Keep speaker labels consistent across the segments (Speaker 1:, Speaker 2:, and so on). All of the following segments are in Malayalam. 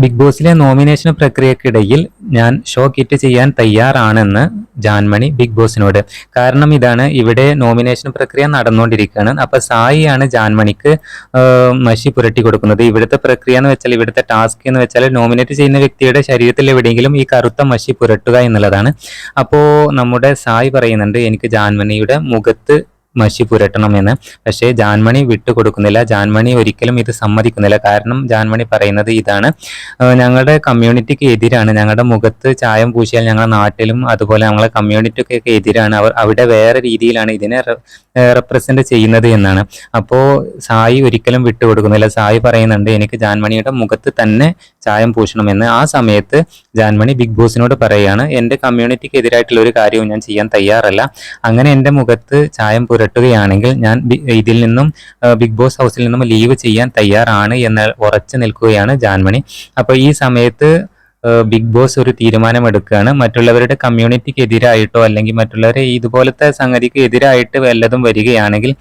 Speaker 1: ബിഗ് ബോസിലെ നോമിനേഷൻ പ്രക്രിയക്കിടയിൽ ഞാൻ ഷോ കിറ്റ് ചെയ്യാൻ തയ്യാറാണെന്ന് ജാൻമണി ബിഗ് ബോസിനോട്. കാരണം ഇതാണ് ഇവിടെ നോമിനേഷൻ പ്രക്രിയ നടന്നുകൊണ്ടിരിക്കുകയാണ്. അപ്പൊ സായിയാണ് ജാൻമണിക്ക് മഷി പുരട്ടി കൊടുക്കുന്നത്. ഇവിടുത്തെ പ്രക്രിയ എന്ന് വെച്ചാൽ ഇവിടുത്തെ ടാസ്ക് എന്ന് വെച്ചാൽ നോമിനേറ്റ് ചെയ്യുന്ന വ്യക്തിയുടെ ശരീരത്തിൽ എവിടെയെങ്കിലും ഈ കറുത്ത മഷി പുരട്ടുക എന്നുള്ളതാണ്. അപ്പോൾ നമ്മുടെ സായി പറയുന്നുണ്ട് എനിക്ക് ജാൻമണിയുടെ മുഖത്ത് മഷി പുരട്ടണമെന്ന്. പക്ഷേ ജാൻമണി വിട്ടുകൊടുക്കുന്നില്ല. ജാൻമണി ഒരിക്കലും ഇത് സമ്മതിക്കുന്നില്ല. കാരണം ജാൻമണി പറയുന്നത് ഇതാണ്. ഞങ്ങളുടെ കമ്മ്യൂണിറ്റിക്ക് എതിരാണ്. ഞങ്ങളുടെ മുഖത്ത് ചായം പൂശിയാൽ ഞങ്ങളുടെ നാട്ടിലും അതുപോലെ ഞങ്ങളുടെ കമ്മ്യൂണിറ്റിക്കൊക്കെ എതിരാണ്. അവർ അവിടെ വേറെ രീതിയിലാണ് ഇതിനെ റെപ്രസെന്റ് ചെയ്യുന്നത് എന്നാണ്. അപ്പോൾ സായി ഒരിക്കലും വിട്ടുകൊടുക്കുന്നില്ല. സായി പറയുന്നുണ്ട് എനിക്ക് ജാൻമണിയുടെ മുഖത്ത് തന്നെ ചായം പൂശണമെന്ന് ആ സമയത്ത് ജാൻമണി ബിഗ് ബോസിനോട് പറയുകയാണ് എന്റെ കമ്മ്യൂണിറ്റിക്ക് എതിരായിട്ടുള്ള ഒരു കാര്യവും ഞാൻ ചെയ്യാൻ തയ്യാറല്ല. അങ്ങനെ എന്റെ മുഖത്ത് ചായം പുരട്ടുകയാണെങ്കിൽ ഞാൻ ഇതിൽ നിന്നും ബിഗ് ബോസ് ഹൗസിൽ നിന്നും ലീവ് ചെയ്യാൻ തയ്യാറാണ് എന്ന് ഉറച്ചു നിൽക്കുകയാണ് ജാൻമണി. അപ്പോൾ ഈ സമയത്ത് ബിഗ് ബോസ് ഒരു തീരുമാനമെടുക്കുകയാണ്. മറ്റുള്ളവരുടെ കമ്മ്യൂണിറ്റിക്ക് എതിരായിട്ടോ അല്ലെങ്കിൽ മറ്റുള്ളവരെ ഇതുപോലത്തെ സംഗതിക്ക് എതിരായിട്ട് വല്ലതും വരികയാണെങ്കിൽ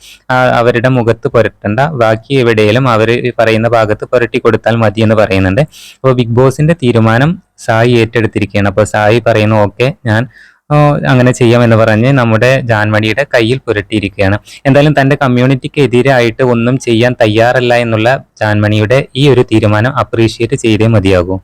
Speaker 1: അവരുടെ മുഖത്ത് പുരട്ടണ്ട. ബാക്കി എവിടെയെങ്കിലും അവർ പറയുന്ന ഭാഗത്ത് പുരട്ടി കൊടുത്താൽ മതി എന്ന് പറയുന്നുണ്ട്. അപ്പോൾ ബിഗ് ബോസിന്റെ തീരുമാനം സായി ഏറ്റെടുത്തിരിക്കുകയാണ്. അപ്പോൾ സായി പറയുന്നു ഓക്കെ ഞാൻ അങ്ങനെ ചെയ്യാമെന്ന് പറഞ്ഞ് നമ്മുടെ ജാൻമണിയുടെ കയ്യിൽ പുരട്ടിയിരിക്കുകയാണ്. എന്തായാലും തന്റെ കമ്മ്യൂണിറ്റിക്ക് എതിരായിട്ട് ഒന്നും ചെയ്യാൻ തയ്യാറല്ല എന്നുള്ള ജാൻമണിയുടെ ഈ ഒരു തീരുമാനം അപ്രീഷിയേറ്റ് ചെയ്തേ മതിയാകൂ.